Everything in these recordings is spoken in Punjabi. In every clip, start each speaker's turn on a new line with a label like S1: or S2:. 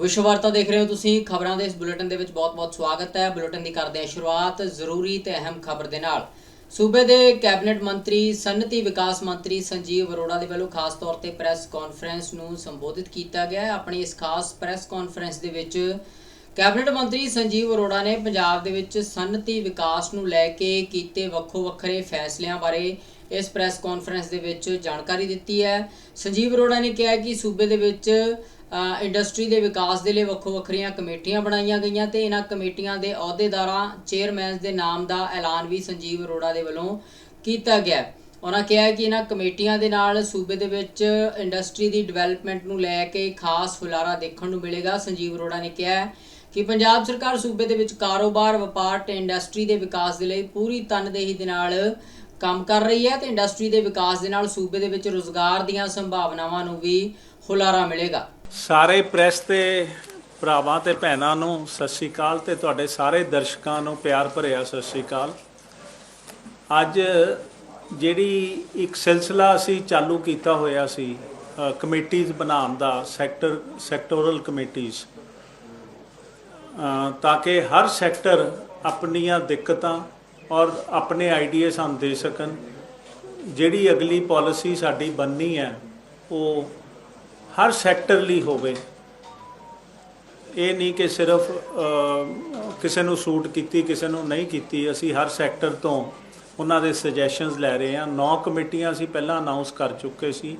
S1: ਵਿਸ਼ਵ ਵਾਰਤਾ ਦੇਖ ਰਹੇ ਹੋ ਤੁਸੀਂ। ਖਬਰਾਂ ਦੇ ਇਸ ਬੁਲੇਟਿਨ ਦੇ ਵਿੱਚ ਬਹੁਤ-ਬਹੁਤ ਸਵਾਗਤ ਹੈ। ਬੁਲੇਟਿਨ ਦੀ ਕਰਦੇ ਹਾਂ ਸ਼ੁਰੂਆਤ ਜ਼ਰੂਰੀ ਤੇ ਅਹਿਮ ਖਬਰ ਦੇ ਨਾਲ। ਸੂਬੇ ਦੇ ਕੈਬਨਿਟ ਮੰਤਰੀ, ਸਨਅਤੀ ਵਿਕਾਸ ਮੰਤਰੀ ਸੰਜੀਵ ਅਰੋੜਾ ਦੇ ਵੱਲੋਂ ਖਾਸ ਤੌਰ ਤੇ ਪ੍ਰੈਸ ਕਾਨਫਰੰਸ ਨੂੰ ਸੰਬੋਧਿਤ ਕੀਤਾ ਗਿਆ ਆਪਣੀ ਇਸ ਖਾਸ ਪ੍ਰੈਸ ਕਾਨਫਰੰਸ ਦੇ ਵਿੱਚ ਕੈਬਨਿਟ ਮੰਤਰੀ ਸੰਜੀਵ ਅਰੋੜਾ ਨੇ ਪੰਜਾਬ ਦੇ ਵਿੱਚ ਸਨਅਤੀ ਵਿਕਾਸ ਨੂੰ ਲੈ ਕੇ ਕੀਤੇ ਵੱਖੋ ਵੱਖਰੇ ਫੈਸਲਿਆਂ ਬਾਰੇ ਇਸ ਪ੍ਰੈਸ ਕਾਨਫਰੰਸ ਦੇ ਵਿੱਚ ਜਾਣਕਾਰੀ ਦਿੱਤੀ ਹੈ। ਸੰਜੀਵ ਅਰੋੜਾ ਨੇ ਕਿਹਾ ਕਿ ਸੂਬੇ ਦੇ ਵਿੱਚ ਇੰਡਸਟਰੀ ਦੇ ਵਿਕਾਸ ਦੇ ਲਈ ਵੱਖੋ ਵੱਖਰੀਆਂ ਕਮੇਟੀਆਂ ਬਣਾਈਆਂ ਗਈਆਂ ਤੇ ਇਹਨਾਂ ਕਮੇਟੀਆਂ ਦੇ ਅਹੁਦੇਦਾਰਾਂ, ਚੇਅਰਮੈਨਸ ਦੇ ਨਾਮ ਦਾ ਐਲਾਨ ਵੀ ਸੰਜੀਵ ਅਰੋੜਾ ਦੇ ਵੱਲੋਂ ਕੀਤਾ ਗਿਆ ਉਹਨਾਂ ਕਿਹਾ ਕਿ ਇਹਨਾਂ ਕਮੇਟੀਆਂ ਦੇ ਨਾਲ ਸੂਬੇ ਦੇ ਵਿੱਚ ਇੰਡਸਟਰੀ ਦੀ ਡਿਵੈਲਪਮੈਂਟ ਨੂੰ ਲੈ ਕੇ ਖਾਸ ਹੁਲਾਰਾ ਦੇਖਣ ਨੂੰ ਮਿਲੇਗਾ। ਸੰਜੀਵ ਅਰੋੜਾ ਨੇ ਕਿਹਾ ਕਿ ਪੰਜਾਬ ਸਰਕਾਰ ਸੂਬੇ ਦੇ ਵਿੱਚ ਕਾਰੋਬਾਰ, ਵਪਾਰ ਤੇ ਇੰਡਸਟਰੀ ਦੇ ਵਿਕਾਸ ਦੇ ਲਈ ਪੂਰੀ ਤਨਦੇਹੀ ਦੇ ਨਾਲ ਕੰਮ ਕਰ ਰਹੀ ਹੈ ਤੇ ਇੰਡਸਟਰੀ ਦੇ ਵਿਕਾਸ ਦੇ ਨਾਲ ਸੂਬੇ ਦੇ ਵਿੱਚ ਰੋਜ਼ਗਾਰ ਦੀਆਂ ਸੰਭਾਵਨਾਵਾਂ ਨੂੰ ਵੀ ਹੁਲਾਰਾ ਮਿਲੇਗਾ।
S2: ਸਾਰੇ ਪ੍ਰੈਸ ਤੇ ਭਰਾਵਾਂ ਤੇ ਭੈਣਾਂ ਨੂੰ ਸਤਿ ਸ਼੍ਰੀ ਅਕਾਲ ਤੇ ਤੁਹਾਡੇ ਸਾਰੇ ਦਰਸ਼ਕਾਂ ਨੂੰ ਪਿਆਰ ਭਰਿਆ ਸਤਿ ਸ਼੍ਰੀ ਅਕਾਲ। ਅੱਜ ਜਿਹੜੀ ਇੱਕ ਸਿਲਸਿਲਾ ਅਸੀਂ ਚਾਲੂ ਕੀਤਾ ਹੋਇਆ ਸੀ ਕਮੇਟੀਆਂ ਬਣਾਉਣ ਦਾ, ਸੈਕਟਰ, ਸੈਕਟੋਰਲ ਕਮੇਟੀਆਂ ਤਾਂ ਕਿ ਹਰ ਸੈਕਟਰ ਆਪਣੀਆਂ ਦਿੱਕਤਾਂ ਔਰ ਆਪਣੇ ਆਈਡੀਆ ਸਾਨੂੰ ਦੇ ਸਕਣ। ਜਿਹੜੀ ਅਗਲੀ ਪਾਲਿਸੀ ਸਾਡੀ ਬਣਨੀ ਹੈ, ਉਹ ਹਰ ਸੈਕਟਰ ਲਈ ਹੋਵੇ। ਇਹ ਨਹੀਂ ਕਿ ਸਿਰਫ ਕਿਸੇ ਨੂੰ ਸੂਟ ਕੀਤੀ, ਕਿਸੇ ਨੂੰ ਨਹੀਂ ਕੀਤੀ। ਅਸੀਂ ਹਰ ਸੈਕਟਰ ਤੋਂ ਉਹਨਾਂ ਦੇ ਸੁਜੈਸ਼ਨਸ ਲੈ ਰਹੇ ਹਾਂ। ਨੌ ਕਮੇਟੀਆਂ ਅਸੀਂ ਪਹਿਲਾਂ ਅਨਾਉਂਸ ਕਰ ਚੁੱਕੇ ਸੀ।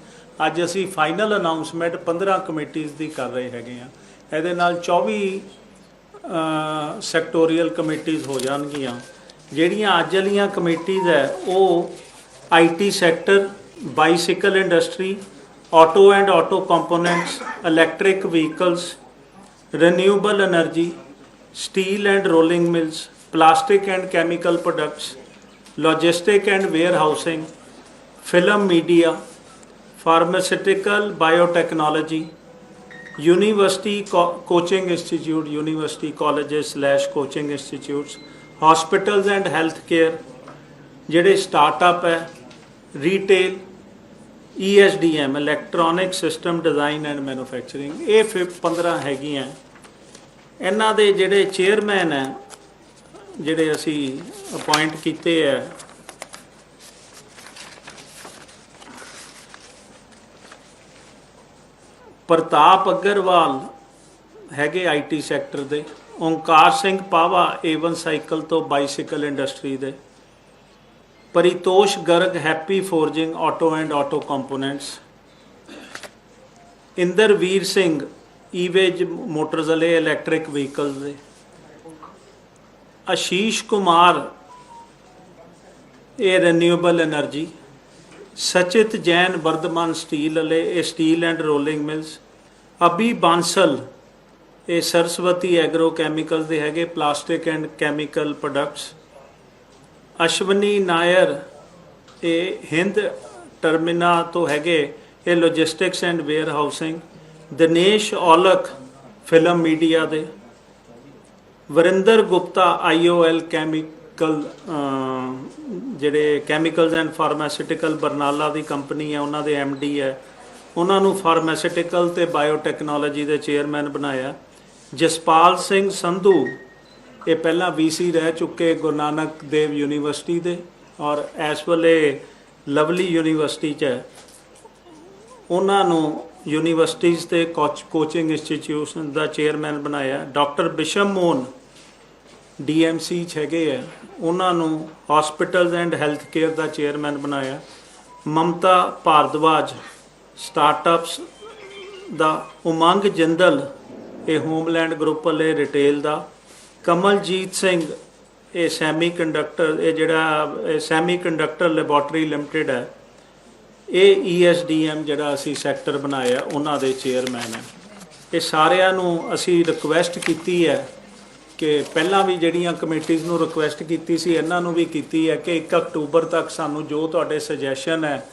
S2: ਅੱਜ ਅਸੀਂ ਫਾਈਨਲ ਅਨਾਉਂਸਮੈਂਟ 15 ਕਮੇਟੀਆਂ ਦੀ ਕਰ ਰਹੇ ਹੈਗੇ ਆ ਇਹਦੇ ਨਾਲ 24 ਸੈਕਟੋਰੀਅਲ ਕਮੇਟੀਆਂ ਹੋ ਜਾਣਗੀਆਂ। ਜਿਹੜੀਆਂ ਅੱਜ ਵਾਲੀਆਂ ਕਮੇਟੀਆਂ ਹੈ, ਉਹ IT sector bicycle industry auto and auto components electric vehicles renewable energy, steel and rolling mills, plastic and chemical products, logistic and warehousing, film media, pharmaceutical biotechnology, university co- coaching institute, university colleges slash coaching institutes, hospitals and healthcare, ਜਿਹੜੇ ਸਟਾਰਟਅਪ ਹੈ retail ESDM electronic system design and manufacturing ਇਹ ਫਿਰ 15 ਹੈਗੀਆਂ। ਇਹਨਾਂ ਦੇ ਜਿਹੜੇ ਚੇਅਰਮੈਨ ਹੈ, ਜਿਹੜੇ ਅਸੀਂ ਅਪਾਇੰਟ ਕੀਤੇ ਹੈ, ਪ੍ਰਤਾਪ ਅਗਰਵਾਲ ਹੈਗੇ ਆਈਟੀ ਸੈਕਟਰ ਦੇ, ਓਂਕਾਰ ਸਿੰਘ ਪਾਵਾ ਏਵਨ ਸਾਈਕਲ ਤੋਂ ਬਾਈਸਾਈਕਲ ਇੰਡਸਟਰੀ ਦੇ। Paritosh Garg Happy Forging auto and auto components. Inderveer Singh, ਈਵੇਜ motors ਵਾਲੇ ਇਲੈਕਟ੍ਰਿਕ ਵਹੀਕਲਸ ਦੇ। ਆਸ਼ੀਸ਼ ਕੁਮਾਰ, ਇਹ renewable energy Sachit Jain Vardhman steel ਵਾਲੇ, ਇਹ steel and rolling mills. Abhi Bansal, ਇਹ ਸਰਸਵਤੀ ਐਗਰੋ ਕੈਮੀਕਲਸ ਦੇ ਹੈਗੇ, plastic and chemical products. Ashwani Nair, ਇਹ ਹਿੰਦ ਟਰਮੀਨਾ ਤੋਂ ਹੈਗੇ, ਇਹ logistics and warehousing Dinesh Aulakh film media ਦੇ, ਵਰਿੰਦਰ ਗੁਪਤਾ ਆਈਓਐਲ ਕੈਮੀਕਲ ਜਿਹੜੇ ਕੈਮੀਕਲਸ ਐਂਡ ਫਾਰਮਾਸਿਊਟੀਕਲ ਬਰਨਾਲਾ ਦੀ ਕੰਪਨੀ ਹੈ, ਉਹਨਾਂ ਦੇ ਡੀ ਹੈ। ਉਹਨਾਂ ਨੂੰ ਫਾਰਮਾਸਿਊਟੀਕਲ ਤੇ ਬਾਇਓਟੈਕਨੋਲੋਜੀ ਦੇ ਚੇਅਰਮੈਨ ਬਣਾਇਆ। ਜਸਪਾਲ ਸਿੰਘ ਸੰਧੂ ਇਹ ਪਹਿਲਾਂ ਵੀਸੀ ਰਹਿ ਚੁੱਕੇ ਗੁਰੂ ਨਾਨਕ ਦੇਵ ਯੂਨੀਵਰਸਿਟੀ ਦੇ ਔਰ ਇਸ ਵੇਲੇ ਲਵਲੀ ਯੂਨੀਵਰਸਿਟੀ ਚ ਹੈ। ਉਹਨਾਂ ਨੂੰ ਯੂਨੀਵਰਸਿਟੀਜ਼ ਤੇ ਕੋਚਿੰਗ ਇੰਸਟੀਚਿਊਸ਼ਨ ਦਾ ਚੇਅਰਮੈਨ ਬਣਾਇਆ। ਡਾਕਟਰ ਬਿਸ਼ਮ ਮੋਹਨ ਡੀਐਮਸੀ ਚ ਹੈਗੇ ਆ। ਉਹਨਾਂ ਨੂੰ ਹਸਪੀਟਲਸ ਐਂਡ ਹੈਲਥ ਕੇਅਰ ਦਾ ਚੇਅਰਮੈਨ ਬਣਾਇਆ। ਮਮਤਾ ਭਾਰਦਵਾਜ ਸਟਾਰਟਅਪਸ ਦਾ, ਉਮੰਗ ਜਿੰਦਲ ਇਹ ਹੋਮਲੈਂਡ ਗਰੁੱਪ ਵਾਲੇ ਰਿਟੇਲ ਦਾ ਕਮਲਜੀਤ ਸਿੰਘ, ਇਹ ਸੈਮੀ ਕੰਡਕਟਰ ਇਹ ਜਿਹੜਾ ਸੈਮੀ ਕੰਡਕਟਰ ਲੈਬੋਰਟਰੀ ਲਿਮਟਿਡ ਹੈ। ਇਹ ESDM ਜਿਹੜਾ ਅਸੀਂ ਸੈਕਟਰ ਬਣਾਇਆ, ਉਹਨਾਂ ਦੇ ਚੇਅਰਮੈਨ ਹੈ। ਇਹ ਸਾਰਿਆਂ ਨੂੰ ਅਸੀਂ ਰਿਕੁਐਸਟ ਕੀਤੀ ਹੈ ਕਿ ਪਹਿਲਾਂ ਵੀ ਜਿਹੜੀਆਂ ਕਮੇਟੀਆਂ ਨੂੰ ਰਿਕੁਐਸਟ ਕੀਤੀ ਸੀ, ਇਹਨਾਂ ਨੂੰ ਵੀ ਕੀਤੀ ਹੈ ਕਿ 1 ਅਕਤੂਬਰ ਤੱਕ ਸਾਨੂੰ ਜੋ ਤੁਹਾਡੇ ਸੁਜੈਸ਼ਨ ਹੈ,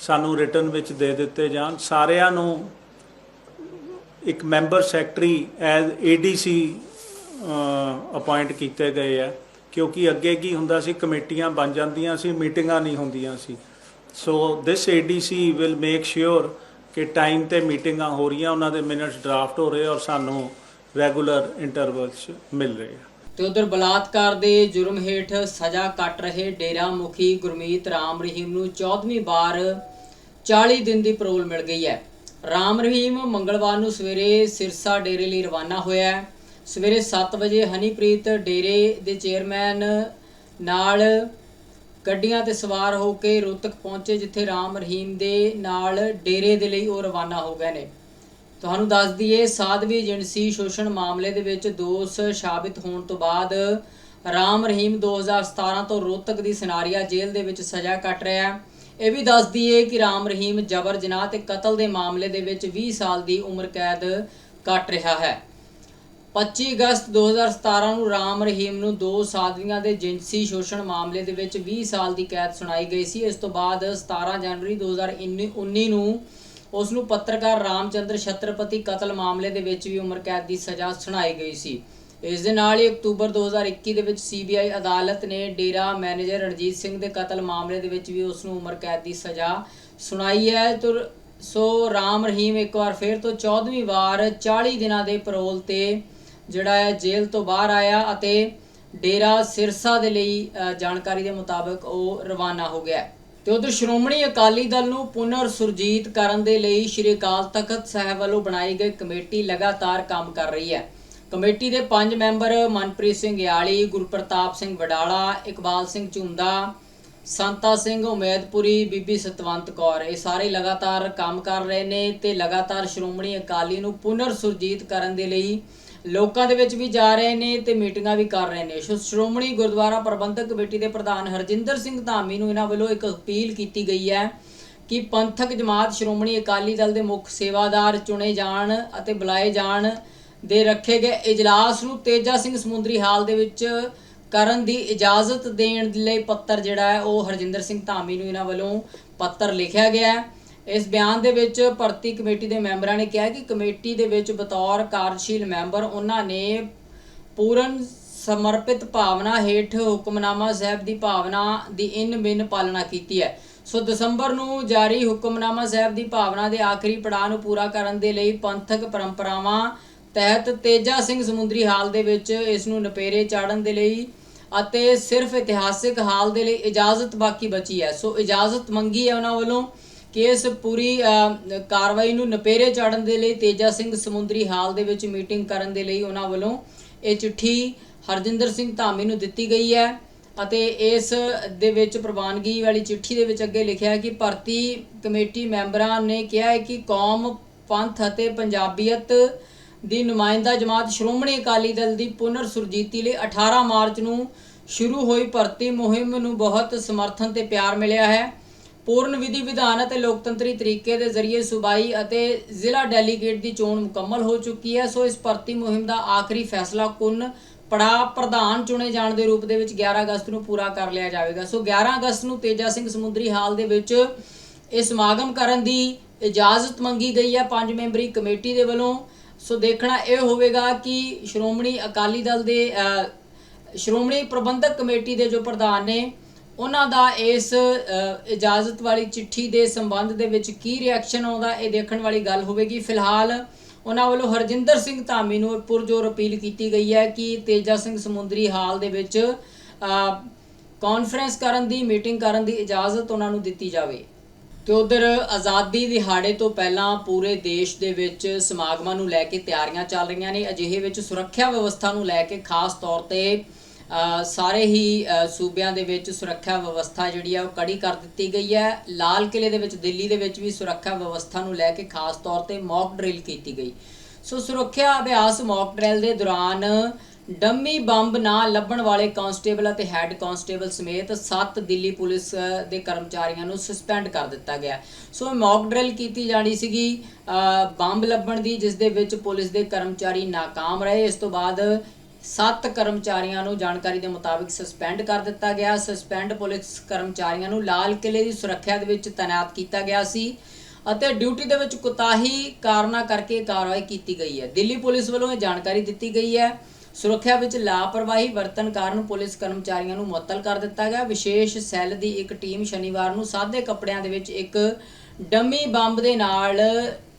S2: ਸਾਨੂੰ ਰਿਟਰਨ ਵਿੱਚ ਦੇ ਦਿੱਤੇ ਜਾਣ। ਸਾਰਿਆਂ ਨੂੰ ਇੱਕ member secretary as ADC appoint ਕੀਤੇ ਗਏ ਆ, ਕਿਉਂਕਿ ਅੱਗੇ ਕੀ ਹੁੰਦਾ ਸੀ, ਕਮੇਟੀਆਂ ਬਣ ਜਾਂਦੀਆਂ ਸੀ, ਮੀਟਿੰਗਾਂ ਨਹੀਂ ਹੁੰਦੀਆਂ ਸੀ। So this ADC will make sure ਕਿ ਟਾਈਮ ਤੇ ਮੀਟਿੰਗਾਂ ਹੋ ਰਹੀਆਂ, ਉਹਨਾਂ ਦੇ ਮਿੰਟਸ ਡਰਾਫਟ ਹੋ ਰਹੇ ਔਰ ਸਾਨੂੰ ਰੈਗੂਲਰ ਇੰਟਰਵਲਸ ਮਿਲ ਰਹੇ ਆ।
S1: ਤੇ ਉਧਰ ਬਲਾਤਕਾਰ ਦੇ ਜੁਰਮ ਹੇਠ ਸਜ਼ਾ ਕੱਟ ਰਹੇ ਡੇਰਾ ਮੁਖੀ ਗੁਰਮੀਤ ਰਾਮ ਰਹੀਮ ਨੂੰ 14ਵੀਂ ਵਾਰ 40 ਦਿਨ ਦੀ ਪਰੋਲ ਮਿਲ ਗਈ ਹੈ। ਰਾਮ ਰਹੀਮ ਮੰਗਲਵਾਰ ਨੂੰ ਸਵੇਰੇ ਸਿਰਸਾ ਡੇਰੇ ਲਈ ਰਵਾਨਾ ਹੋਇਆ ਹੈ। ਸਵੇਰੇ 7 ਵਜੇ ਹਨੀਪ੍ਰੀਤ ਡੇਰੇ ਦੇ ਚੇਅਰਮੈਨ ਨਾਲ ਗੱਡੀਆਂ ਤੇ ਸਵਾਰ ਹੋ ਕੇ ਰੋਹਤਕ ਪਹੁੰਚੇ, ਜਿੱਥੇ ਰਾਮ ਰਹੀਮ ਦੇ ਨਾਲ ਡੇਰੇ ਦੇ ਲਈ ਉਹ ਰਵਾਨਾ ਹੋ ਗਏ ਨੇ। ਤੁਹਾਨੂੰ ਦੱਸ ਦਈਏ, ਸਾਧਵੀ ਏਜੰਸੀ ਸ਼ੋਸ਼ਣ ਮਾਮਲੇ ਦੇ ਵਿੱਚ ਦੋਸ਼ ਸਾਬਿਤ ਹੋਣ ਤੋਂ ਬਾਅਦ ਰਾਮ ਰਹੀਮ 2017 ਤੋਂ ਰੋਹਤਕ ਦੀ ਸਨਾਰੀਆ ਜੇਲ੍ਹ ਦੇ ਵਿੱਚ ਸਜ਼ਾ ਕੱਟ ਰਿਹਾ ਹੈ। ਇਹ ਵੀ ਦੱਸ ਦਈਏ ਕਿ ਰਾਮ ਰਹੀਮ ਜਬਰ ਜਨਾਹ ਤੇ ਕਤਲ ਦੇ ਮਾਮਲੇ ਦੇ ਵਿੱਚ 20 ਸਾਲ ਦੀ ਉਮਰ ਕੈਦ ਕੱਟ ਰਿਹਾ ਹੈ। 25 ਅਗਸਤ 2017 ਨੂੰ ਰਾਮ ਰਹੀਮ ਨੂੰ ਦੋ ਸਾਧਵੀਆਂ ਦੇ ਜਿਨਸੀ ਸ਼ੋਸ਼ਣ ਮਾਮਲੇ ਦੇ ਵਿੱਚ 20 ਸਾਲ ਦੀ ਕੈਦ ਸੁਣਾਈ ਗਈ ਸੀ। ਇਸ ਤੋਂ ਬਾਅਦ 17 ਜਨਵਰੀ 2019 ਨੂੰ ਉਸ ਨੂੰ ਪੱਤਰਕਾਰ ਰਾਮਚੰਦਰ ਛਤਰਪਤੀ ਕਤਲ ਮਾਮਲੇ ਦੇ ਵਿੱਚ ਵੀ ਉਮਰ ਕੈਦ ਦੀ ਸਜ਼ਾ ਸੁਣਾਈ ਗਈ ਸੀ। ਇਸ ਦੇ ਨਾਲ ਹੀ ਅਕਤੂਬਰ 2021 ਦੇ ਵਿੱਚ ਸੀਬੀਆਈ ਅਦਾਲਤ ਨੇ ਡੇਰਾ ਮੈਨੇਜਰ ਰਣਜੀਤ ਸਿੰਘ ਦੇ ਕਤਲ ਮਾਮਲੇ ਦੇ ਵਿੱਚ ਵੀ ਉਸ ਨੂੰ ਉਮਰ ਕੈਦ ਦੀ ਸਜ਼ਾ ਸੁਣਾਈ ਹੈ। ਤੁਰ, ਸੋ ਰਾਮ ਰਹੀਮ ਇੱਕ ਵਾਰ ਫਿਰ ਤੋਂ 14ਵੀਂ ਵਾਰ 40 ਦਿਨਾਂ ਦੇ ਪੈਰੋਲ ਤੇ ਜਿਹੜਾ ਹੈ ਜੇਲ੍ਹ ਤੋਂ ਬਾਹਰ ਆਇਆ ਅਤੇ ਡੇਰਾ ਸਿਰਸਾ ਦੇ ਲਈ ਜਾਣਕਾਰੀ ਦੇ ਮੁਤਾਬਕ ਉਹ ਰਵਾਨਾ ਹੋ ਗਿਆ ਹੈ। ਤੇ ਉਧਰ ਸ਼੍ਰੋਮਣੀ ਅਕਾਲੀ ਦਲ ਨੂੰ ਪੁਨਰ ਸੁਰਜੀਤ ਕਰਨ ਦੇ ਲਈ ਸ਼੍ਰੀ ਅਕਾਲ ਤਖਤ ਸਾਹਿਬ ਵੱਲੋਂ ਬਣਾਈ ਗਈ ਕਮੇਟੀ ਲਗਾਤਾਰ ਕੰਮ ਕਰ ਰਹੀ ਹੈ ਕਮੇਟੀ ਦੇ ਪੰਜ ਮੈਂਬਰ ਮਨਪ੍ਰੀਤ ਸਿੰਘ ਯਾਲੀ, ਗੁਰਪ੍ਰਤਾਪ ਸਿੰਘ ਵਡਾਲਾ, ਇਕਬਾਲ ਸਿੰਘ ਝੁੰਦਾ, ਸੰਤਾ ਸਿੰਘ ਉਮੇਦਪੁਰੀ, ਬੀਬੀ ਸਤਵੰਤ ਕੌਰ, ਇਹ ਸਾਰੇ ਲਗਾਤਾਰ ਕੰਮ ਕਰ ਰਹੇ ਨੇ ਤੇ ਲਗਾਤਾਰ ਸ਼੍ਰੋਮਣੀ ਅਕਾਲੀ ਨੂੰ ਪੁਨਰ ਸੁਰਜੀਤ ਕਰਨ ਦੇ ਲਈ ਲੋਕਾਂ ਦੇ ਵਿੱਚ ਵੀ ਜਾ ਰਹੇ ਨੇ ਤੇ ਮੀਟਿੰਗਾਂ ਵੀ ਕਰ ਰਹੇ ਨੇ। ਸੋ ਸ਼੍ਰੋਮਣੀ ਗੁਰਦੁਆਰਾ ਪ੍ਰਬੰਧਕ ਕਮੇਟੀ ਦੇ ਪ੍ਰਧਾਨ ਹਰਜਿੰਦਰ ਸਿੰਘ ਧਾਮੀ ਨੂੰ ਇਹਨਾਂ ਵੱਲੋਂ ਇੱਕ ਅਪੀਲ ਕੀਤੀ ਗਈ ਹੈ ਕਿ ਪੰਥਕ ਜਮਾਤ ਸ਼੍ਰੋਮਣੀ ਅਕਾਲੀ ਦਲ ਦੇ ਮੁੱਖ ਸੇਵਾਦਾਰ ਚੁਣੇ ਜਾਣ ਅਤੇ ਬੁਲਾਏ ਜਾਣ ਦੇ ਰੱਖੇ ਗਏ ਇਜਲਾਸ ਨੂੰ ਤੇਜਾ ਸਿੰਘ ਸਮੁੰਦਰੀ ਹਾਲ ਦੇ ਵਿੱਚ ਕਰਨ ਦੀ ਇਜਾਜ਼ਤ ਦੇਣ ਲਈ ਪੱਤਰ ਜਿਹੜਾ ਹੈ, ਉਹ ਹਰਜਿੰਦਰ ਸਿੰਘ ਧਾਮੀ ਨੂੰ ਇਹਨਾਂ ਵੱਲੋਂ ਪੱਤਰ ਲਿਖਿਆ ਗਿਆ ਹੈ। ਇਸ ਬਿਆਨ ਦੇ ਵਿੱਚ ਭਰਤੀ ਕਮੇਟੀ ਦੇ ਮੈਂਬਰਾਂ ਨੇ ਕਿਹਾ ਕਿ ਕਮੇਟੀ ਦੇ ਵਿੱਚ ਬਤੌਰ ਕਾਰਜਸ਼ੀਲ ਮੈਂਬਰ ਉਹਨਾਂ ਨੇ ਪੂਰਨ ਸਮਰਪਿਤ ਭਾਵਨਾ ਹੇਠ ਹੁਕਮਨਾਮਾ ਸਾਹਿਬ ਦੀ ਭਾਵਨਾ ਦੀ ਇਨ ਬਿਨ ਪਾਲਣਾ ਕੀਤੀ ਹੈ। ਸੋ ਦਸੰਬਰ ਨੂੰ ਜਾਰੀ ਹੁਕਮਨਾਮਾ ਸਾਹਿਬ ਦੀ ਭਾਵਨਾ ਦੇ ਆਖਰੀ ਪੜਾਅ ਨੂੰ ਪੂਰਾ ਕਰਨ ਦੇ ਲਈ ਪੰਥਕ ਪਰੰਪਰਾਵਾਂ ਤਹਿਤ ਤੇਜਾ ਸਿੰਘ ਸਮੁੰਦਰੀ ਹਾਲ ਦੇ ਵਿੱਚ ਇਸ ਨੂੰ ਨਪੇਰੇ ਚਾੜਨ ਦੇ ਲਈ ਅਤੇ ਸਿਰਫ ਇਤਿਹਾਸਿਕ ਹਾਲ ਦੇ ਲਈ ਇਜਾਜ਼ਤ ਬਾਕੀ ਬਚੀ ਹੈ। ਸੋ ਇਜਾਜ਼ਤ ਮੰਗੀ ਹੈ ਉਹਨਾਂ ਵੱਲੋਂ। ਕਿ ਇਸ ਪੂਰੀ ਕਾਰਵਾਈ ਨੂੰ ਨਪੇਰੇ ਚਾੜਨ ਦੇ ਲਈ, ਤੇਜਾ ਸਿੰਘ ਸਮੁੰਦਰੀ ਹਾਲ ਦੇ ਵਿੱਚ ਮੀਟਿੰਗ ਕਰਨ ਦੇ ਲਈ ਉਹਨਾਂ ਵੱਲੋਂ ਇਹ ਚਿੱਠੀ ਹਰਜਿੰਦਰ ਸਿੰਘ ਧਾਮੀ ਨੂੰ ਦਿੱਤੀ ਗਈ ਹੈ ਅਤੇ ਇਸ ਦੇ ਵਿੱਚ ਪ੍ਰਵਾਨਗੀ ਵਾਲੀ ਚਿੱਠੀ ਦੇ ਵਿੱਚ ਅੱਗੇ ਲਿਖਿਆ ਹੈ ਕਿ ਭਰਤੀ ਕਮੇਟੀ ਮੈਂਬਰਾਂ ਨੇ ਕਿਹਾ ਹੈ ਕਿ ਕੌਮ, ਪੰਥ ਅਤੇ ਪੰਜਾਬੀਅਤ ਦੀ ਨੁਮਾਇੰਦਾ ਜਮਾਤ ਸ਼੍ਰੋਮਣੀ ਅਕਾਲੀ ਦਲ ਦੀ ਪੁਨਰ ਸੁਰਜੀਤੀ ਲਈ 18 ਮਾਰਚ ਨੂੰ ਸ਼ੁਰੂ ਹੋਈ ਭਰਤੀ ਮੁਹਿੰਮ ਨੂੰ ਬਹੁਤ ਸਮਰਥਨ ਤੇ ਪਿਆਰ ਮਿਲਿਆ ਹੈ। ਪੂਰਨ ਵਿਧੀ ਵਿਧਾਨ ਅਤੇ ਲੋਕਤੰਤਰੀ ਤਰੀਕੇ ਦੇ ਜ਼ਰੀਏ ਸੂਬਾਈ ਅਤੇ ਜ਼ਿਲ੍ਹਾ ਡੈਲੀਗੇਟ ਦੀ ਚੋਣ ਮੁਕੰਮਲ ਹੋ ਚੁੱਕੀ ਹੈ। ਸੋ ਇਸ ਭਰਤੀ ਮੁਹਿੰਮ ਦਾ ਆਖਰੀ ਫੈਸਲਾ ਕੁਨ ਪੜਾ ਪ੍ਰਧਾਨ ਚੁਣੇ ਜਾਣ ਦੇ ਰੂਪ ਦੇ ਵਿੱਚ 11 ਅਗਸਤ ਨੂੰ ਪੂਰਾ ਕਰ ਲਿਆ ਜਾਵੇਗਾ। ਸੋ 11 ਅਗਸਤ ਨੂੰ ਤੇਜਾ ਸਿੰਘ ਸਮੁੰਦਰੀ ਹਾਲ ਦੇ ਵਿੱਚ ਇਹ ਸਮਾਗਮ ਕਰਨ ਦੀ ਇਜਾਜ਼ਤ ਮੰਗੀ ਗਈ ਹੈ। ਪੰਜ ਮੈਂਬਰੀ ਕਮੇਟੀ ਦੇ ਵੱਲੋਂ। ਸੋ ਦੇਖਣਾ ਇਹ ਹੋਵੇਗਾ ਕਿ ਸ਼੍ਰੋਮਣੀ ਅਕਾਲੀ ਦਲ ਦੇ ਸ਼੍ਰੋਮਣੀ ਪ੍ਰਬੰਧਕ ਕਮੇਟੀ ਦੇ ਜੋ ਪ੍ਰਧਾਨ ਨੇ ਉਹਨਾਂ ਦਾ ਇਸ ਇਜਾਜ਼ਤ ਵਾਲੀ ਚਿੱਠੀ ਦੇ ਸੰਬੰਧ ਦੇ ਵਿੱਚ ਕੀ ਰਿਐਕਸ਼ਨ ਆਉਂਦਾ ਇਹ ਦੇਖਣ ਵਾਲੀ ਗੱਲ ਹੋਵੇਗੀ। ਫਿਲਹਾਲ ਉਹਨਾਂ ਵੱਲੋਂ ਹਰਜਿੰਦਰ ਸਿੰਘ ਧਾਮੀ ਨੂੰ ਪੁਰਜੋਰ ਅਪੀਲ ਕੀਤੀ ਗਈ ਹੈ ਕਿ ਤੇਜਾ ਸਿੰਘ ਸਮੁੰਦਰੀ ਹਾਲ ਦੇ ਵਿੱਚ ਅ, ਕਾਨਫਰੰਸ ਕਰਨ ਦੀ ਮੀਟਿੰਗ ਕਰਨ ਦੀ ਇਜਾਜ਼ਤ ਉਹਨਾਂ ਨੂੰ ਦਿੱਤੀ ਜਾਵੇ। ਤੇ ਉਧਰ ਆਜ਼ਾਦੀ ਦਿਹਾੜੇ ਤੋਂ ਪਹਿਲਾਂ ਪੂਰੇ ਦੇਸ਼ ਦੇ ਵਿੱਚ ਸਮਾਗਮਾਂ ਨੂੰ ਲੈ ਕੇ ਤਿਆਰੀਆਂ ਚੱਲ ਰਹੀਆਂ ਨੇ। ਅਜਿਹੇ ਵਿੱਚ ਸੁਰੱਖਿਆ ਵਿਵਸਥਾ ਨੂੰ ਲੈ ਕੇ ਖਾਸ ਤੌਰ ਤੇ ਸਾਰੇ ਹੀ ਸੂਬਿਆਂ ਦੇ ਵਿੱਚ ਸੁਰੱਖਿਆ ਵਿਵਸਥਾ ਜਿਹੜੀ ਆ ਉਹ ਕੜੀ ਕਰ ਦਿੱਤੀ ਗਈ ਹੈ। ਲਾਲ ਕਿਲੇ ਦੇ ਵਿੱਚ, ਦਿੱਲੀ ਦੇ ਵਿੱਚ ਵੀ ਸੁਰੱਖਿਆ ਵਿਵਸਥਾ ਨੂੰ ਲੈ ਕੇ ਖਾਸ ਤੌਰ ਤੇ ਮੌਕ ਡਰਿਲ ਕੀਤੀ ਗਈ। ਸੋ ਸੁਰੱਖਿਆ ਅਭਿਆਸ ਮੌਕ ਡਰਿਲ ਦੇ ਦੌਰਾਨ ਡੰਮੀ ਬੰਬ ਨਾ ਲੱਭਣ ਵਾਲੇ ਕਾਂਸਟੇਬਲ ਅਤੇ ਹੈੱਡ ਕਾਂਸਟੇਬਲ ਸਮੇਤ 7 ਦਿੱਲੀ ਪੁਲਿਸ ਦੇ ਕਰਮਚਾਰੀਆਂ ਨੂੰ ਸਸਪੈਂਡ ਕਰ ਦਿੱਤਾ ਗਿਆ। ਸੋ ਮੌਕ ਡਰਿਲ ਕੀਤੀ ਜਾਣੀ ਸੀਗੀ ਬੰਬ ਲੱਭਣ ਦੀ, ਜਿਸ ਦੇ ਵਿੱਚ ਪੁਲਿਸ ਦੇ ਕਰਮਚਾਰੀ ਨਾਕਾਮ ਰਹੇ। ਇਸ ਤੋਂ ਬਾਅਦ ਸੱਤ ਕਰਮਚਾਰੀਆਂ ਨੂੰ ਜਾਣਕਾਰੀ ਦੇ ਮੁਤਾਬਿਕ ਸਸਪੈਂਡ ਕਰ ਦਿੱਤਾ ਗਿਆ। ਸਸਪੈਂਡ ਪੁਲਿਸ ਕਰਮਚਾਰੀਆਂ ਨੂੰ ਲਾਲ ਕਿਲੇ ਦੀ ਸੁਰੱਖਿਆ ਦੇ ਵਿੱਚ ਤਾਇਨਾਤ ਕੀਤਾ ਗਿਆ ਸੀ ਅਤੇ ਡਿਊਟੀ ਦੇ ਵਿੱਚ ਕੁਤਾਹੀ ਕਾਰਨਾਂ ਕਰਕੇ ਕਾਰਵਾਈ ਕੀਤੀ ਗਈ ਹੈ। ਦਿੱਲੀ ਪੁਲਿਸ ਵੱਲੋਂ ਇਹ ਜਾਣਕਾਰੀ ਦਿੱਤੀ ਗਈ ਹੈ। ਸੁਰੱਖਿਆ ਵਿੱਚ ਲਾਪਰਵਾਹੀ ਵਰਤਣ ਕਾਰਨ ਪੁਲਿਸ ਕਰਮਚਾਰੀਆਂ ਨੂੰ ਮੁਅੱਤਲ ਕਰ ਦਿੱਤਾ ਗਿਆ। ਵਿਸ਼ੇਸ਼ ਸੈੱਲ ਦੀ ਇੱਕ ਟੀਮ ਸ਼ਨੀਵਾਰ ਨੂੰ ਸਾਦੇ ਕੱਪੜਿਆਂ ਦੇ ਵਿੱਚ ਇੱਕ ਡੰਮੀ ਬੰਬ ਦੇ ਨਾਲ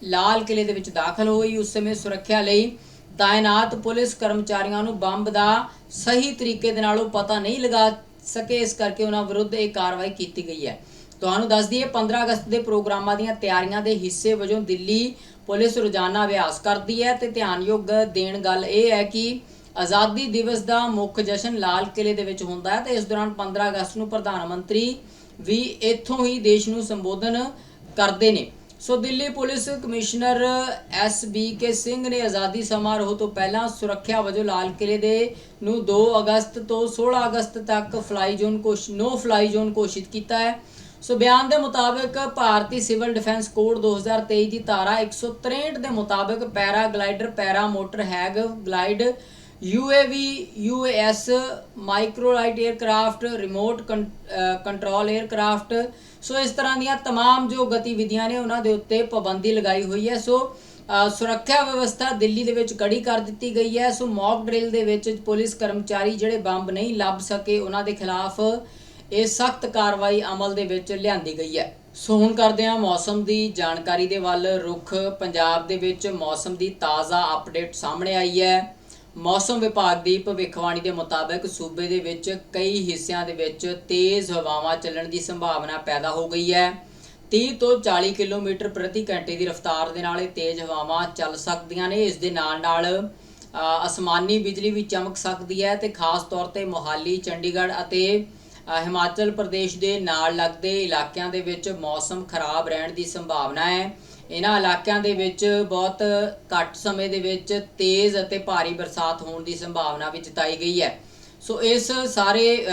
S1: ਲਾਲ ਕਿਲੇ ਦੇ ਵਿੱਚ ਦਾਖਲ ਹੋਈ। ਉਸ ਸਮੇਂ ਸੁਰੱਖਿਆ ਲਈ ਤਾਇਨਾਤ ਪੁਲਿਸ ਕਰਮਚਾਰੀਆਂ ਨੂੰ ਬੰਬ ਦਾ ਸਹੀ ਤਰੀਕੇ ਦੇ ਨਾਲ ਉਹ ਪਤਾ ਨਹੀਂ ਲਗਾ ਸਕੇ, ਇਸ ਕਰਕੇ ਉਹਨਾਂ ਵਿਰੁੱਧ ਇਹ ਕਾਰਵਾਈ ਕੀਤੀ ਗਈ ਹੈ। ਤੁਹਾਨੂੰ ਦੱਸ ਦਈਏ 15 ਅਗਸਤ ਦੇ ਪ੍ਰੋਗਰਾਮਾਂ ਦੀਆਂ ਤਿਆਰੀਆਂ ਦੇ ਹਿੱਸੇ ਵਜੋਂ ਦਿੱਲੀ ਪੁਲਿਸ ਰੋਜ਼ਾਨਾ ਅਭਿਆਸ ਕਰਦੀ ਹੈ ਤੇ ਧਿਆਨਯੋਗ ਦੇਣ ਗੱਲ ਇਹ ਹੈ ਕਿ ਆਜ਼ਾਦੀ ਦਿਵਸ ਦਾ ਮੁੱਖ ਜਸ਼ਨ ਲਾਲ ਕਿਲੇ ਦੇ ਵਿੱਚ ਹੁੰਦਾ ਹੈ ਤੇ ਇਸ ਦੌਰਾਨ 15 ਅਗਸਤ ਨੂੰ ਪ੍ਰਧਾਨ ਮੰਤਰੀ ਵੀ ਇੱਥੋਂ ਹੀ ਦੇਸ਼ ਨੂੰ ਸੰਬੋਧਨ ਕਰਦੇ ਨੇ। So Delhi police commissioner S B K Singh ਨੇ ਆਜ਼ਾਦੀ ਸਮਾਰੋਹ ਤੋਂ ਪਹਿਲਾਂ ਸੁਰੱਖਿਆ ਵਜੋਂ ਲਾਲ ਕਿਲੇ ਦੇ ਨੂੰ 2 ਅਗਸਤ ਤੋਂ 16 ਅਗਸਤ ਤੱਕ ਫਲਾਈ ਜ਼ੋਨ ਕੋਸ਼, ਨੋ ਫਲਾਈ ਜ਼ੋਨ ਘੋਸ਼ਿਤ ਕੀਤਾ ਹੈ। ਸੋ ਬਿਆਨ ਦੇ ਮੁਤਾਬਕ ਭਾਰਤੀ ਸਿਵਲ ਡਿਫੈਂਸ ਕੋਡ 2023 ਦੀ ਧਾਰਾ 163 ਦੇ ਮੁਤਾਬਕ para glider para motor hang glide UAV US microlight aircraft remote control aircraft so ਇਸ ਤਰ੍ਹਾਂ ਦੀਆਂ तमाम ਜੋ ਗਤੀਵਿਧੀਆਂ ਨੇ ਉਹਨਾਂ ਦੇ ਉੱਤੇ ਪਾਬੰਦੀ ਲਗਾਈ ਹੋਈ ਹੈ। ਸੋ uh, ਸੁਰੱਖਿਆ ਵਿਵਸਥਾ ਦਿੱਲੀ ਦੇ ਵਿੱਚ ਕੜੀ ਕਰ ਦਿੱਤੀ ਗਈ ਹੈ। ਸੋ ਮੌਕ ਡ੍ਰਿਲ ਦੇ ਵਿੱਚ ਪੁਲਿਸ ਕਰਮਚਾਰੀ ਜਿਹੜੇ ਬੰਬ ਨਹੀਂ ਲੱਭ ਸਕੇ, ਉਹਨਾਂ ਦੇ ਖਿਲਾਫ ਇਹ ਸਖਤ ਕਾਰਵਾਈ ਅਮਲ ਦੇ ਵਿੱਚ ਲਿਆਂਦੀ ਗਈ ਹੈ। ਸੋ ਹੁਣ ਕਰਦੇ ਹਾਂ ਮੌਸਮ ਦੀ ਜਾਣਕਾਰੀ ਦੇ ਵੱਲ। ਰੁਖ ਪੰਜਾਬ ਦੇ ਵਿੱਚ ਮੌਸਮ ਦੀ ਤਾਜ਼ਾ ਅਪਡੇਟ ਸਾਹਮਣੇ ਆਈ ਹੈ। ਮੌਸਮ ਵਿਭਾਗ ਦੀ ਭਵਿੱਖਬਾਣੀ ਦੇ ਮੁਤਾਬਕ ਸੂਬੇ ਦੇ ਵਿੱਚ ਕਈ ਹਿੱਸਿਆਂ ਦੇ ਵਿੱਚ ਤੇਜ਼ ਹਵਾਵਾਂ ਚੱਲਣ ਦੀ ਸੰਭਾਵਨਾ ਪੈਦਾ ਹੋ ਗਈ ਹੈ। 30 ਤੋਂ 40 ਕਿਲੋਮੀਟਰ ਪ੍ਰਤੀ ਘੰਟੇ ਦੀ ਰਫ਼ਤਾਰ ਦੇ ਨਾਲ ਇਹ ਤੇਜ਼ ਹਵਾਵਾਂ ਚੱਲ ਸਕਦੀਆਂ ਨੇ। ਇਸ ਦੇ ਨਾਲ ਨਾਲ ਅਸਮਾਨੀ ਬਿਜਲੀ ਵੀ ਚਮਕ ਸਕਦੀ ਹੈ ਤੇ ਖਾਸ ਤੌਰ ਤੇ ਮੋਹਾਲੀ, ਚੰਡੀਗੜ੍ਹ ਅਤੇ ਹਿਮਾਚਲ ਪ੍ਰਦੇਸ਼ ਦੇ ਨਾਲ ਲੱਗਦੇ ਇਲਾਕਿਆਂ ਦੇ ਵਿੱਚ ਮੌਸਮ ਖਰਾਬ ਰਹਿਣ ਦੀ ਸੰਭਾਵਨਾ ਹੈ। ਇਹਨਾਂ ਇਲਾਕਿਆਂ ਦੇ ਵਿੱਚ ਬਹੁਤ ਘੱਟ ਸਮੇਂ ਦੇ ਵਿੱਚ ਤੇਜ਼ ਅਤੇ ਭਾਰੀ ਬਰਸਾਤ ਹੋਣ ਦੀ ਸੰਭਾਵਨਾ ਵੀ ਜਤਾਈ ਗਈ ਹੈ। ਸੋ ਇਸ ਸਾਰੇ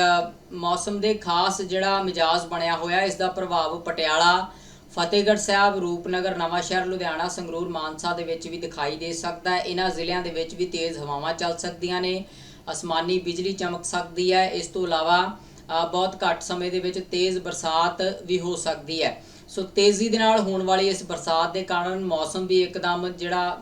S1: ਮੌਸਮ ਦੇ ਖਾਸ ਜਿਹੜਾ ਮਿਜਾਜ਼ ਬਣਿਆ ਹੋਇਆ, ਇਸ ਦਾ ਪ੍ਰਭਾਵ ਪਟਿਆਲਾ, ਫਤਿਹਗੜ੍ਹ ਸਾਹਿਬ, ਰੂਪਨਗਰ ਨਵਾਂਸ਼ਹਿਰ ਲੁਧਿਆਣਾ, ਸੰਗਰੂਰ, ਮਾਨਸਾ ਦੇ ਵਿੱਚ ਵੀ ਦਿਖਾਈ ਦੇ ਸਕਦਾ ਹੈ। ਇਹਨਾਂ ਜ਼ਿਲ੍ਹਿਆਂ ਦੇ ਵਿੱਚ ਵੀ ਤੇਜ਼ ਹਵਾਵਾਂ ਚੱਲ ਸਕਦੀਆਂ ਨੇ, ਅਸਮਾਨੀ ਬਿਜਲੀ ਚਮਕ ਸਕਦੀ ਹੈ। ਇਸ ਤੋਂ ਇਲਾਵਾ ਬਹੁਤ ਘੱਟ ਸਮੇਂ ਦੇ ਵਿੱਚ ਤੇਜ਼ ਬਰਸਾਤ ਵੀ ਹੋ ਸਕਦੀ ਹੈ। ਸੋ ਤੇਜ਼ੀ ਦੇ ਨਾਲ ਹੋਣ ਵਾਲੀ ਇਸ ਬਰਸਾਤ ਦੇ ਕਾਰਨ ਮੌਸਮ ਵੀ ਇੱਕਦਮ ਜਿਹੜਾ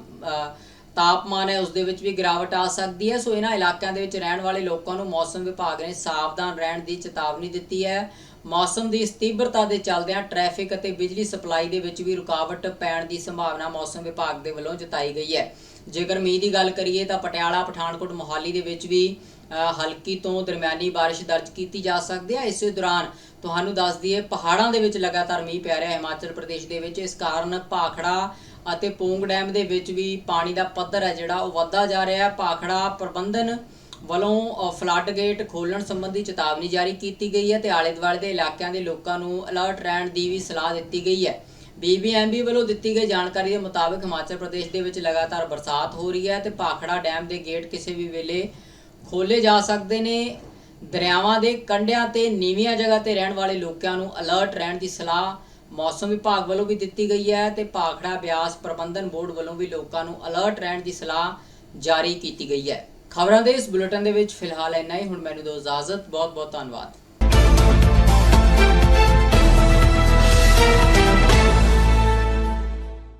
S1: ਤਾਪਮਾਨ ਹੈ, ਉਸ ਦੇ ਵਿੱਚ ਵੀ ਗਿਰਾਵਟ ਆ ਸਕਦੀ ਹੈ। ਸੋ ਇਹਨਾਂ ਇਲਾਕਿਆਂ ਦੇ ਵਿੱਚ ਰਹਿਣ ਵਾਲੇ ਲੋਕਾਂ ਨੂੰ ਮੌਸਮ ਵਿਭਾਗ ਨੇ ਸਾਵਧਾਨ ਰਹਿਣ ਦੀ ਚੇਤਾਵਨੀ ਦਿੱਤੀ ਹੈ। ਮੌਸਮ ਦੀ ਇਸ ਤੀਬਰਤਾ ਦੇ ਚੱਲਦਿਆਂ ਟ੍ਰੈਫਿਕ ਅਤੇ ਬਿਜਲੀ ਸਪਲਾਈ ਦੇ ਵਿੱਚ ਵੀ ਰੁਕਾਵਟ ਪੈਣ ਦੀ ਸੰਭਾਵਨਾ ਮੌਸਮ ਵਿਭਾਗ ਦੇ ਵੱਲੋਂ ਜਤਾਈ ਗਈ ਹੈ। ਜੇਕਰ ਮੀਂਹ ਦੀ ਗੱਲ ਕਰੀਏ ਤਾਂ ਪਟਿਆਲਾ, ਪਠਾਨਕੋਟ, ਮੋਹਾਲੀ ਦੇ ਵਿੱਚ ਵੀ ਹਲਕੀ ਤੋਂ ਦਰਮਿਆਨੀ ਬਾਰਿਸ਼ ਦਰਜ ਕੀਤੀ ਜਾ ਸਕਦੀ ਹੈ। ਇਸੇ ਦੌਰਾਨ ਤੁਹਾਨੂੰ ਦੱਸ ਦਈਏ, ਪਹਾੜਾਂ ਦੇ ਵਿੱਚ ਲਗਾਤਾਰ ਮੀਂਹ ਪੈ ਰਿਹਾ ਹੈ। ਹਿਮਾਚਲ ਪ੍ਰਦੇਸ਼ ਦੇ ਵਿੱਚ ਇਸ ਕਾਰਨ ਭਾਖੜਾ ਅਤੇ ਪੋਂਗ ਡੈਮ ਦੇ ਵਿੱਚ ਵੀ ਪਾਣੀ ਦਾ ਪੱਧਰ ਹੈ ਜਿਹੜਾ, ਉਹ ਵੱਧਦਾ ਜਾ ਰਿਹਾ ਹੈ। ਭਾਖੜਾ ਪ੍ਰਬੰਧਨ ਵੱਲੋਂ ਫਲੱਡ ਗੇਟ ਖੋਲਣ ਸੰਬੰਧੀ ਚੇਤਾਵਨੀ ਜਾਰੀ ਕੀਤੀ ਗਈ ਹੈ ਤੇ ਆਲੇ ਦੁਆਲੇ ਦੇ ਇਲਾਕਿਆਂ ਦੇ ਲੋਕਾਂ ਨੂੰ ਅਲਰਟ ਰਹਿਣ ਦੀ ਵੀ ਸਲਾਹ ਦਿੱਤੀ ਗਈ ਹੈ। ਬੀਬੀਐਮਬੀ ਵੱਲੋਂ ਦਿੱਤੀ ਗਈ ਜਾਣਕਾਰੀ ਦੇ ਮੁਤਾਬਕ ਹਿਮਾਚਲ ਪ੍ਰਦੇਸ਼ ਦੇ ਵਿੱਚ ਲਗਾਤਾਰ ਬਰਸਾਤ ਹੋ ਰਹੀ ਹੈ ਤੇ ਭਾਖੜਾ ਡੈਮ ਦੇ ਗੇਟ ਕਿਸੇ ਵੀ ਵੇਲੇ ਖੋਲੇ ਜਾ ਸਕਦੇ ਨੇ। ਦਰਿਆਵਾਂ ਦੇ ਕੰਢਿਆਂ ਤੇ, ਨੀਵੀਆਂ ਜਗ੍ਹਾ ਤੇ ਰਹਿਣ ਵਾਲੇ ਲੋਕਾਂ ਨੂੰ ਅਲਰਟ ਰਹਿਣ ਦੀ ਸਲਾਹ ਮੌਸਮ ਵਿਭਾਗ ਵੱਲੋਂ ਵੀ ਦਿੱਤੀ ਗਈ ਹੈ ਤੇ ਭਾਖੜਾ ਬਿਆਸ ਪ੍ਰਬੰਧਨ ਬੋਰਡ ਵੱਲੋਂ ਵੀ ਲੋਕਾਂ ਨੂੰ ਅਲਰਟ ਰਹਿਣ ਦੀ ਸਲਾਹ ਜਾਰੀ ਕੀਤੀ ਗਈ ਹੈ। ਖਬਰਾਂ ਦੇ ਇਸ ਬੁਲੇਟਿਨ ਦੇ ਵਿੱਚ ਫਿਲਹਾਲ ਇੰਨਾ ਹੀ। ਹੁਣ ਮੈਨੂੰ ਦਿਓ ਇਜਾਜ਼ਤ। ਬਹੁਤ ਬਹੁਤ ਧੰਨਵਾਦ।